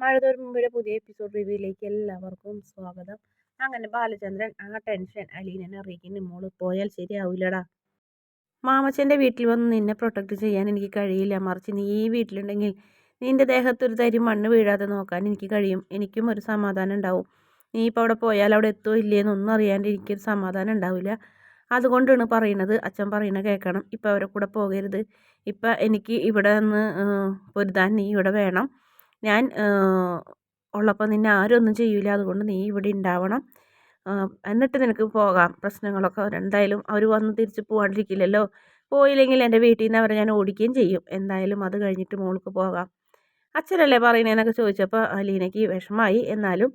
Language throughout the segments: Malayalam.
മഴതോറും മുമ്പിലെ പുതിയ എപ്പിസോഡ് റിവ്യൂയിലേക്ക് എല്ലാവർക്കും സ്വാഗതം. അങ്ങനെ ബാലചന്ദ്രൻ ആ ടെൻഷൻ അലീനനെ അറിയിക്കുന്നു മോൾ പോയാൽ ശരിയാവില്ലടാ മാമച്ചന്റെ വീട്ടിൽ വന്ന് നിന്നെ പ്രൊട്ടക്റ്റ് ചെയ്യാൻ എനിക്ക് കഴിയില്ല. മറിച്ച് നീ ഈ വീട്ടിലുണ്ടെങ്കിൽ നിന്റെ ദേഹത്തൊരു തരി മണ്ണ് വീഴാതെ നോക്കാൻ എനിക്ക് കഴിയും. എനിക്കും ഒരു സമാധാനം ഉണ്ടാവും. നീ ഇപ്പോൾ അവിടെ പോയാൽ അവിടെ എത്തോ ഇല്ലേന്നൊന്നും അറിയാണ്ട് എനിക്കൊരു സമാധാനം ഉണ്ടാവില്ല. അതുകൊണ്ടാണ് പറയുന്നത്. അച്ഛൻ പറയുന്നത് കേൾക്കണം. ഇപ്പം അവരെ കൂടെ പോകരുത്. ഇപ്പം എനിക്ക് ഇവിടെ നിന്ന് പൊരുതാൻ നീ ഇവിടെ വേണം. ഞാൻ ഉള്ളപ്പോൾ നിന്നെ ആരും ഒന്നും ചെയ്യില്ല അതുകൊണ്ട് നീ ഇവിടെ ഉണ്ടാവണം എന്നിട്ട് നിനക്ക് പോകാം. പ്രശ്നങ്ങളൊക്കെ എന്തായാലും അവർ വന്ന് തിരിച്ച് പോകാണ്ടിരിക്കില്ലല്ലോ പോയില്ലെങ്കിൽ എന്റെ വീട്ടിൽ നിന്ന് അവരെ ഞാൻ ഓടിക്കുകയും ചെയ്യും. എന്തായാലും അത് കഴിഞ്ഞിട്ട് മോൾക്ക് പോകാം. അച്ഛനല്ലേ പറയണേന്നൊക്കെ ചോദിച്ചപ്പോൾ അലീനയ്ക്ക് വിഷമമായി എന്നാലും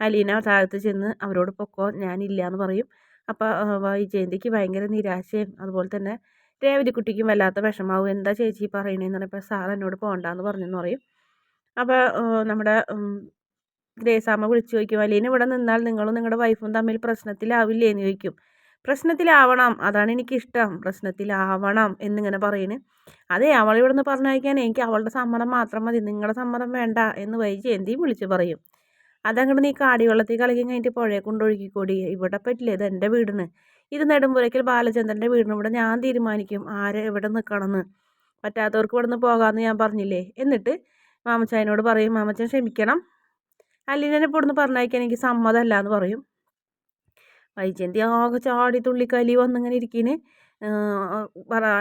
അലീന താഴത്ത് ചെന്ന് അവരോട് പൊക്കോ ഞാനില്ല എന്ന് പറയും. അപ്പോൾ വൈജയന്തിക്ക് ഭയങ്കര നിരാശയും അതുപോലെ തന്നെ രേവതിക്കുട്ടിക്കും വല്ലാത്ത വിഷമാവും. എന്താ ചേച്ചി പറയണേന്ന് പറഞ്ഞപ്പോൾ സാർ എന്നോട് പോകണ്ടെന്ന് പറഞ്ഞെന്ന് പറയും. അപ്പോൾ നമ്മുടെ ഗ്രേസാമ്മ വിളിച്ചു ചോദിക്കും അലീന ഇവിടെ നിന്നാൽ നിങ്ങളും നിങ്ങളുടെ വൈഫും തമ്മിൽ പ്രശ്നത്തിലാവില്ലേ എന്ന് ചോദിക്കും. പ്രശ്നത്തിലാവണം അതാണ് എനിക്കിഷ്ടം. പ്രശ്നത്തിലാവണം എന്നിങ്ങനെ പറയുന്നു അതേ അവളിവിടെ നിന്ന് പറഞ്ഞയക്കാൻ എനിക്ക് അവളുടെ സമ്മതം മാത്രം മതി നിങ്ങളുടെ സമ്മതം വേണ്ട എന്ന് വൈജയന്തിയും വിളിച്ചു പറയും. അതങ്ങോട്ട് നീ കാടി വെള്ളത്തിൽ കളിക്കാൻ കഴിഞ്ഞിട്ട് പുഴയെ കൊണ്ടൊഴുകിക്കൂടി ഇവിടെ പറ്റില്ല ഇത് എന്റെ വീടിന്. ഇത് നെടുമ്പുരയ്ക്കൽ ബാലചന്ദ്രന്റെ വീടിന് ഇവിടെ ഞാൻ തീരുമാനിക്കും ആരെ എവിടെ നിൽക്കണമെന്ന് പറ്റാത്തവർക്ക് ഇവിടെ നിന്ന് പോകാമെന്ന് ഞാൻ പറഞ്ഞില്ലേ? എന്നിട്ട് മാമച്ചായനോട് പറയും മാമച്ചൻ ക്ഷമിക്കണം. അല്ലിനെ പൊടുന്ന് പറഞ്ഞയക്കാൻ എനിക്ക് സമ്മതമല്ല എന്ന് പറയും. വൈജയന്തി ആകെ ചാടി തുള്ളിക്കലി വന്നിങ്ങനെ ഇരിക്കിന്.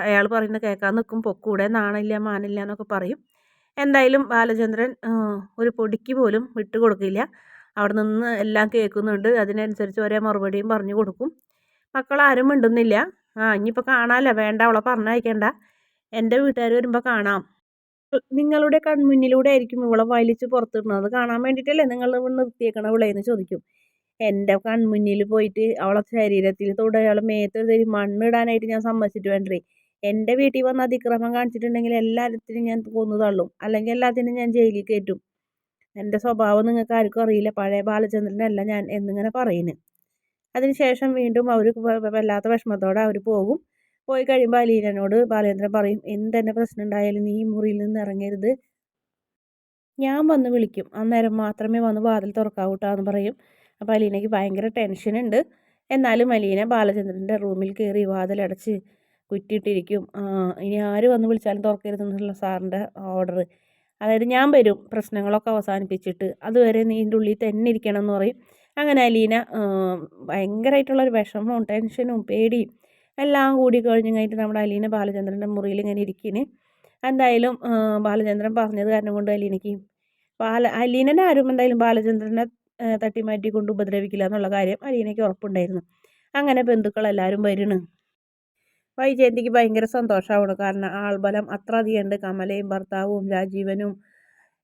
അയാൾ പറയുന്നത് കേൾക്കാൻ നിൽക്കും പൊക്കൂടെ നാണില്ല മാനില്ല എന്നൊക്കെ പറയും. എന്തായാലും ബാലചന്ദ്രൻ ഒരു പൊടിക്ക് പോലും വിട്ടു കൊടുക്കില്ല. അവിടെ നിന്ന് എല്ലാം കേൾക്കുന്നുണ്ട്. അതിനനുസരിച്ച് ഒരേ മറുപടിയും പറഞ്ഞു കൊടുക്കും. മക്കളാരും മിണ്ടുന്നില്ല. ആ ഇനിയിപ്പോൾ കാണാമല്ലോ വേണ്ട അവളെ പറഞ്ഞയക്കേണ്ട. എന്റെ വീട്ടുകാർ വരുമ്പോൾ കാണാം. നിങ്ങളുടെ കൺമുന്നിലൂടെ ആയിരിക്കും ഇവളെ വലിച്ചു പുറത്തിടുന്നത്. കാണാൻ വേണ്ടിയിട്ടല്ലേ നിങ്ങൾ നിർത്തിയേക്കണ വിളയെന്ന് ചോദിക്കും. എന്റെ കൺമുന്നിൽ പോയിട്ട് അവളെ ശരീരത്തിൽ തൊടുക അവളെ മേത്ത് തരി മണ്ണിടാനായിട്ട് ഞാൻ സമ്മതിച്ചിട്ട് വേണ്ടേ? എന്റെ വീട്ടിൽ വന്ന് അതിക്രമം കാണിച്ചിട്ടുണ്ടെങ്കിൽ എല്ലാത്തിനും ഞാൻ കൊന്നു തള്ളും. അല്ലെങ്കിൽ എല്ലാത്തിനും ഞാൻ ജയിലിൽ കയറ്റും. എന്റെ സ്വഭാവം നിങ്ങൾക്ക് ആർക്കും അറിയില്ല. പഴയ ബാലചന്ദ്രനല്ല ഞാൻ എന്നിങ്ങനെ പറയുന്നത്. അതിനുശേഷം വീണ്ടും അവർ വല്ലാത്ത വിഷമത്തോടെ അവർ പോകും. പോയി കഴിയുമ്പോൾ അലീനനോട് ബാലേന്ദ്രൻ പറയും എന്തെന്നെ പ്രശ്നം ഉണ്ടായാലും നീ മുറിയിൽ നിന്ന് ഇറങ്ങരുത്. ഞാൻ വന്ന് വിളിക്കും. അന്നേരം മാത്രമേ വന്ന് വാതിൽ തുറക്കാവൂട്ടാന്ന് പറയും. അപ്പോൾ അലീനയ്ക്ക് ഭയങ്കര ടെൻഷനുണ്ട് എന്നാലും അലീന ബാലചന്ദ്രന്റെ റൂമിൽ കയറി വാതിലടച്ച് കുറ്റിയിട്ടിരിക്കും. ഇനി ആര് വന്ന് വിളിച്ചാലും തുറക്കരുതെന്നുള്ള സാറിന്റെ ഓർഡർ. അതായത് ഞാൻ വരും. പ്രശ്നങ്ങളൊക്കെ അവസാനിപ്പിച്ചിട്ട്. അതുവരെ നീന്റെ ഉള്ളിൽ തന്നെ ഇരിക്കണം എന്ന് പറയും. അങ്ങനെ അലീന ഭയങ്കരമായിട്ടുള്ളൊരു വിഷമവും ടെൻഷനും പേടിയും എല്ലാം കൂടി കഴിഞ്ഞ് കഴിഞ്ഞിട്ട് നമ്മുടെ അലീന ബാലചന്ദ്രന്റെ മുറിയിൽ ഇങ്ങനെ ഇരിക്കുന്നു എന്തായാലും ബാലചന്ദ്രൻ പറഞ്ഞത് കാരണം കൊണ്ട് അലീനയ്ക്ക് ബാല അലീനനെ ആരും എന്തായാലും ബാലചന്ദ്രനെ തട്ടിമാറ്റി കൊണ്ട് ഉപദ്രവിക്കില്ല എന്നുള്ള കാര്യം അലീനയ്ക്ക് ഉറപ്പുണ്ടായിരുന്നു. അങ്ങനെ ബന്ധുക്കളെല്ലാവരും വരുന്നു വൈജയന്തിക്ക് ഭയങ്കര സന്തോഷമാവണം കാരണം ആൾബലം അത്ര അധികമുണ്ട് കമലയും ഭർത്താവും രാജീവനും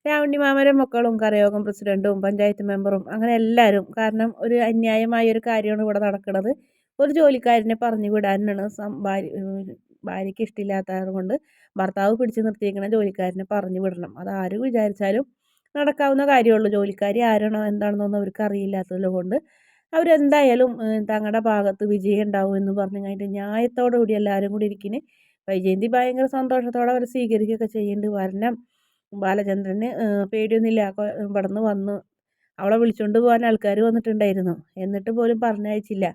രാവണിമാമരും മക്കളും കരയോഗം പ്രസിഡന്റും പഞ്ചായത്ത് മെമ്പറും അങ്ങനെ എല്ലാവരും. കാരണം ഒരു അന്യായമായ ഒരു കാര്യമാണ് ഇവിടെ നടക്കുന്നത് ഒരു ജോലിക്കാരനെ പറഞ്ഞു വിടാനാണ് ഭാര്യ ഭാര്യയ്ക്ക് ഇഷ്ടമില്ലാത്തത് കൊണ്ട് ഭർത്താവ് പിടിച്ചു നിർത്തിയിരിക്കുന്ന ജോലിക്കാരനെ പറഞ്ഞു വിടണം. അത് ആര് വിചാരിച്ചാലും നടക്കാവുന്ന കാര്യമുള്ളൂ. ജോലിക്കാരി ആരാണോ എന്താണെന്നൊന്നും അവർക്ക് അറിയില്ലാത്തത് കൊണ്ട് അവരെന്തായാലും തങ്ങളുടെ ഭാഗത്ത് വിജയം ഉണ്ടാവും എന്ന് പറഞ്ഞു കഴിഞ്ഞിട്ട് ന്യായത്തോടു കൂടി എല്ലാവരും കൂടി ഇരിക്കുന്ന വൈജയന്തി ഭയങ്കര സന്തോഷത്തോടെ അവർ സ്വീകരിക്കുകയൊക്കെ ചെയ്യുന്നുണ്ട് വരണം. ബാലചന്ദ്രന് പേടിയൊന്നുമില്ല. ഇവിടെ നിന്ന് വന്ന് അവളെ വിളിച്ചുകൊണ്ട് പോകാൻ ആൾക്കാർ വന്നിട്ടുണ്ടായിരുന്നു. എന്നിട്ട് പോലും പറഞ്ഞയച്ചില്ല.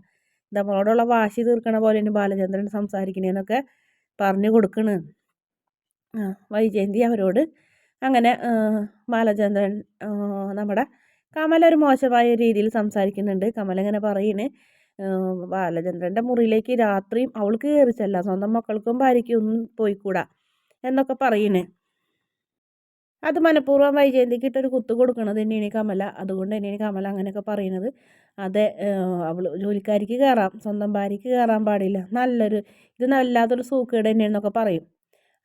നമ്മളോടുള്ള വാശി തീർക്കണ പോലെയാണ് ബാലചന്ദ്രൻ സംസാരിക്കണേന്നൊക്കെ പറഞ്ഞു കൊടുക്കണ്. വൈജയന്തി അവരോട് അങ്ങനെ ബാലചന്ദ്രൻ നമ്മുടെ കമല ഒരു മോശമായ രീതിയിൽ സംസാരിക്കുന്നുണ്ട്. കമല ഇങ്ങനെ പറയുന്നത് ബാലചന്ദ്രന്റെ മുറിയിലേക്ക് രാത്രിയും അവൾക്ക് കയറിച്ചല്ല ചെല്ലാം സ്വന്തം മക്കൾക്കും ഭാര്യയ്ക്കും ഒന്നും പോയിക്കൂടാ എന്നൊക്കെ പറയുന്നേ അത് മനഃപൂർവം വൈജയന്തിക്ക് ഇട്ടൊരു കുത്തു കൊടുക്കണത് തന്നെയാണ് കമല. അതുകൊണ്ട് തന്നെയാണ് കമല അങ്ങനെയൊക്കെ പറയുന്നത്. അതെ അവൾ ജോലിക്കാരിക്ക് കയറാം സ്വന്തം ഭാര്യയ്ക്ക് കയറാൻ പാടില്ല. നല്ലൊരു ഇത് നല്ലാത്തൊരു സൂക്കേട് തന്നെയാണെന്നൊക്കെ പറയും.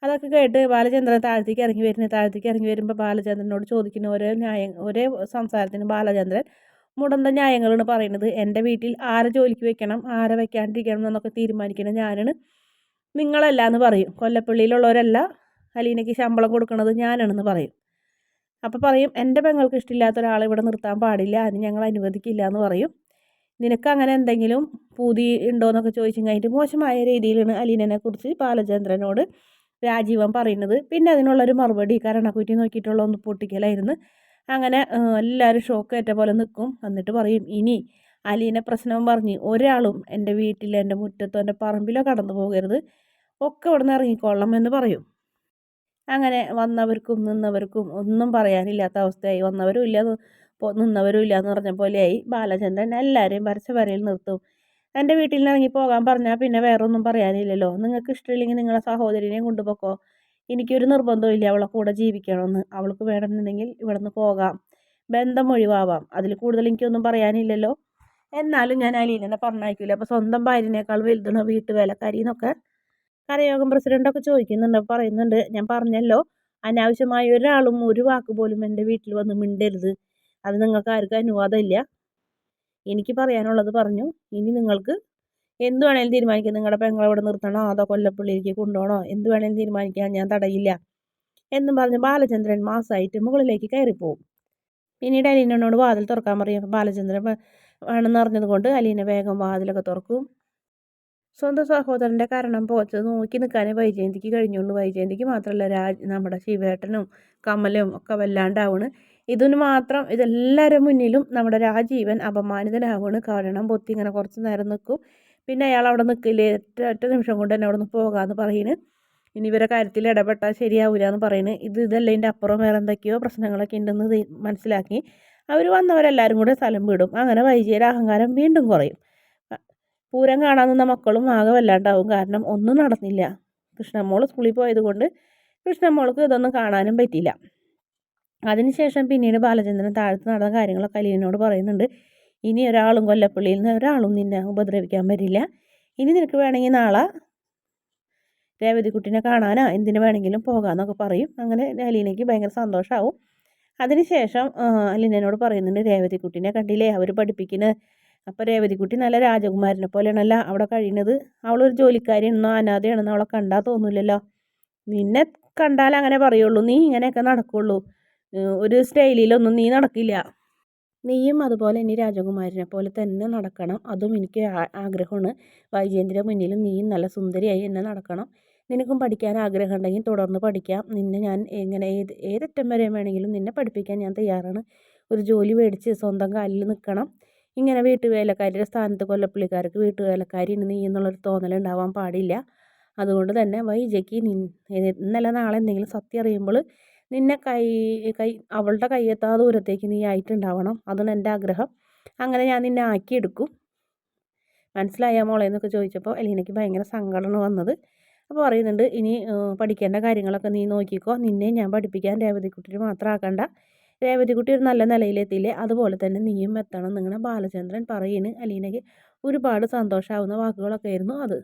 അതൊക്കെ കേട്ട് ബാലചന്ദ്രൻ താഴത്തേക്ക് ഇറങ്ങി വരുന്നത് താഴത്തേക്ക് ഇറങ്ങി വരുമ്പോൾ ബാലചന്ദ്രനോട് ചോദിക്കുന്ന ഓരോ ന്യായം ഒരേ സംസാരത്തിന് ബാലചന്ദ്രൻ മുടന്ത ന്യായങ്ങളാണ് പറയുന്നത്. എന്റെ വീട്ടിൽ ആരെ ജോലിക്ക് വെക്കണം ആരെ വെക്കാണ്ടിരിക്കണം എന്നൊക്കെ തീരുമാനിക്കണം ഞാനാണ്. നിങ്ങളല്ല എന്ന് പറയും. കൊല്ലപ്പള്ളിയിലുള്ളവരല്ല അലീനയ്ക്ക് ശമ്പളം കൊടുക്കുന്നത് ഞാനാണെന്ന് പറയും. അപ്പോൾ പറയും എന്റെ പെങ്ങൾക്ക് ഇഷ്ടമില്ലാത്ത ഒരാളെ ഇവിടെ നിർത്താൻ പാടില്ല. അതിന് ഞങ്ങൾ അനുവദിക്കില്ല എന്ന് പറയും. നിനക്ക് അങ്ങനെ എന്തെങ്കിലും പൂതി ഉണ്ടോ എന്നൊക്കെ ചോദിച്ചു കഴിഞ്ഞിട്ട് മോശമായ രീതിയിലാണ് അലീനനെ കുറിച്ച് ബാലചന്ദ്രനോട് രാജീവൻ പറയുന്നത്. പിന്നെ അതിനുള്ളൊരു മറുപടി കരണക്കുറ്റി നോക്കിയിട്ടുള്ള ഒന്ന് പൊട്ടിക്കലായിരുന്നു. അങ്ങനെ എല്ലാവരും ഷോക്ക് ഏറ്റ പോലെ നിൽക്കും എന്നിട്ട് പറയും ഇനി അലീനെ പ്രശ്നം പറഞ്ഞ് ഒരാളും എന്റെ വീട്ടിൽ എന്റെ മുറ്റത്തോ എന്റെ പറമ്പിലോ കടന്നു പോകരുത്. ഒക്കെ ഇവിടെ നിന്ന് ഇറങ്ങിക്കൊള്ളാം എന്ന് പറയും. അങ്ങനെ വന്നവർക്കും നിന്നവർക്കും ഒന്നും പറയാനില്ലാത്ത അവസ്ഥയായി. വന്നവരും ഇല്ല നിന്നവരും ഇല്ല എന്ന് പറഞ്ഞ പോലെയായി. ബാലചന്ദ്രൻ എല്ലാവരെയും വരച്ച വരയിൽ നിർത്തും. എന്റെ വീട്ടിൽ നിന്ന് ഇറങ്ങി പോകാൻ പറഞ്ഞാൽ പിന്നെ വേറെ ഒന്നും പറയാനില്ലല്ലോ. നിങ്ങൾക്ക് ഇഷ്ടമില്ലെങ്കിൽ നിങ്ങളെ സഹോദരിനെയും കൊണ്ടുപോക്കോ. എനിക്കൊരു നിർബന്ധവും ഇല്ല അവളെ കൂടെ ജീവിക്കണമെന്ന്. അവൾക്ക് വേണമെന്നുണ്ടെങ്കിൽ ഇവിടെ നിന്ന് പോകാം. ബന്ധം ഒഴിവാവാം. അതിൽ കൂടുതൽ എനിക്കൊന്നും പറയാനില്ലല്ലോ. എന്നാലും ഞാൻ അലീനെ പറഞ്ഞയക്കില്ല അപ്പോൾ സ്വന്തം ഭാര്യനേക്കാൾ വലുതാണ് വീട്ടുവേലക്കാരി എന്നൊക്കെ കരയോഗം പ്രസിഡന്റൊക്കെ ചോദിക്കുന്നുണ്ട്. പറയുന്നുണ്ട് ഞാൻ പറഞ്ഞല്ലോ അനാവശ്യമായ ഒരാളും ഒരു വാക്ക് പോലും എന്റെ വീട്ടിൽ വന്ന് മിണ്ടരുത്. അത് നിങ്ങൾക്ക് ആർക്കും അനുവാദമില്ല. എനിക്ക് പറയാനുള്ളത് പറഞ്ഞു ഇനി നിങ്ങൾക്ക് എന്ത് വേണേലും തീരുമാനിക്കാം. നിങ്ങളുടെ പെങ്ങളെ ഇവിടെ നിർത്തണോ? അതോ കൊല്ലപ്പള്ളിയിലേക്ക് കൊണ്ടുപോകണോ? എന്ത് വേണേലും തീരുമാനിക്കാൻ ഞാൻ തടയില്ല. എന്നും പറഞ്ഞ് ബാലചന്ദ്രൻ മാസമായിട്ട് മുകളിലേക്ക് കയറിപ്പോവും. പിന്നീട് അലീനോട് വാതിൽ തുറക്കാൻ പറയും. ബാലചന്ദ്രൻ വേണമെന്ന് അറിഞ്ഞത് കൊണ്ട് അലീന വേഗം വാതിലൊക്കെ തുറക്കും. സ്വന്തം സഹോദരന്റെ കാരണം പോച്ചത് നോക്കി നിൽക്കാനേ വൈജയന്തിക്ക് കഴിഞ്ഞുള്ളൂ. വൈജയന്തിക്ക് മാത്രമല്ല രാജ് നമ്മുടെ ശിവേട്ടനും കമലും ഒക്കെ വല്ലാണ്ടാവണ്. ഇതിന് മാത്രം ഇതെല്ലാവരും മുന്നിലും നമ്മുടെ രാജീവൻ അപമാനിതനാവുകയാണ് കാരണം പൊത്തി ഇങ്ങനെ കുറച്ച് നേരം നിൽക്കും. പിന്നെ അയാൾ അവിടെ നിൽക്കില്ല? ഒറ്റ ഒറ്റ നിമിഷം കൊണ്ട് തന്നെ അവിടെ നിന്ന് പോകാമെന്ന് പറയുന്നു ഇനി ഇവരെ കാര്യത്തിൽ ഇടപെട്ടാൽ ശരിയാവില്ല എന്ന് പറയുന്നത് ഇത് ഇതല്ല ഇതിന്റെ അപ്പുറം വേറെ എന്തൊക്കെയോ പ്രശ്നങ്ങളൊക്കെ ഉണ്ടെന്ന് മനസ്സിലാക്കി. അവർ വന്നവരെല്ലാവരും കൂടെ സ്ഥലം വിടും. അങ്ങനെ വൈജയുടെ അഹങ്കാരം വീണ്ടും കുറയും. പൂരം കാണാൻ നിന്ന മക്കളും ആകെ വല്ലാണ്ടാവും. കാരണം ഒന്നും നടന്നില്ല. കൃഷ്ണമോൾ സ്കൂളിൽ പോയതുകൊണ്ട് കൃഷ്ണമോൾക്ക് ഇതൊന്നും കാണാനും പറ്റിയില്ല. അതിനുശേഷം പിന്നീട് ബാലചന്ദ്രൻ താഴത്ത് നടന്ന കാര്യങ്ങളൊക്കെ അലീനോട് പറയുന്നുണ്ട്. ഇനി ഒരാളും കൊല്ലപ്പള്ളിയിൽ നിന്ന് ഒരാളും നിന്നെ ഉപദ്രവിക്കാൻ പറ്റില്ല ഇനി നിനക്ക് വേണമെങ്കിൽ നാളെ രേവതിക്കുട്ടിനെ കാണാനോ. എന്തിനു വേണമെങ്കിലും പോകാമെന്നൊക്കെ പറയും. അങ്ങനെ അലീനയ്ക്ക് ഭയങ്കര സന്തോഷമാവും അതിനുശേഷം അലീനോട് പറയുന്നുണ്ട് രേവതിക്കുട്ടിനെ കണ്ടില്ലേ? അവർ പഠിപ്പിക്കുന്ന അപ്പോൾ രേവതിക്കുട്ടി നല്ല രാജകുമാരനെ പോലെയാണല്ലോ അവിടെ കഴിയുന്നത്. അവളൊരു ജോലിക്കാരിയാണെന്നോ അനാഥയാണെന്നോ അവളെ കണ്ടാൽ തോന്നില്ലല്ലോ നിന്നെ കണ്ടാൽ അങ്ങനെ പറയുള്ളൂ നീ ഇങ്ങനെയൊക്കെ നടക്കുള്ളൂ. ഒരു സ്റ്റൈലിലൊന്നും നീ നടക്കില്ല. നീയും അതുപോലെ ഇനി രാജകുമാരനെ പോലെ തന്നെ നടക്കണം. അതും എനിക്ക് ആഗ്രഹമാണ്. വൈജയന്തിന്റെ മുന്നിലും നീയും നല്ല സുന്ദരിയായി എന്നെ നടക്കണം. നിനക്കും പഠിക്കാൻ ആഗ്രഹം ഉണ്ടെങ്കിൽ തുടർന്ന് പഠിക്കാം. നിന്നെ ഞാൻ എങ്ങനെ ഏത് ഏതറ്റം വരെ വേണമെങ്കിലും നിന്നെ പഠിപ്പിക്കാൻ ഞാൻ തയ്യാറാണ്. ഒരു ജോലി മേടിച്ച് സ്വന്തം കാലിൽ നിൽക്കണം. ഇങ്ങനെ വീട്ടുവേലക്കാരിയുടെ സ്ഥാനത്ത് കൊല്ലപ്പള്ളിക്കാർക്ക് വീട്ടുവേലക്കാരി ഇന്ന് നീ എന്നുള്ളൊരു തോന്നലുണ്ടാവാൻ പാടില്ല. അതുകൊണ്ട് തന്നെ വൈജയ്ക്ക് ഇന്നലെ നാളെ എന്തെങ്കിലും സത്യം അറിയുമ്പോൾ നിന്നെ കൈ കൈ അവളുടെ കയ്യെത്താ ദൂരത്തേക്ക് നീ ആയിട്ടുണ്ടാവണം. അതാണ് എന്റെ ആഗ്രഹം. അങ്ങനെ ഞാൻ നിന്നെ ആക്കിയെടുക്കും. മനസ്സിലായ മോളെ എന്നൊക്കെ ചോദിച്ചപ്പോൾ എലീനയ്ക്ക് ഭയങ്കര സങ്കടമാണ് വന്നത്. അപ്പോൾ പറയുന്നുണ്ട് ഇനി പഠിക്കേണ്ട കാര്യങ്ങളൊക്കെ നീ നോക്കിക്കോ. നിന്നെ ഞാൻ പഠിപ്പിക്കാൻ രേവതിക്കുട്ടിയിൽ മാത്രം ആക്കണ്ട. രേവതിക്കുട്ടി ഒരു നല്ല നിലയിലെത്തിയില്ലേ? അതുപോലെ തന്നെ നീയും എത്തണം നിങ്ങളുടെ ബാലചന്ദ്രൻ പറയുന്നു അലീനയ്ക്ക് ഒരുപാട് സന്തോഷമാവുന്ന വാക്കുകളൊക്കെ ആയിരുന്നു അത്.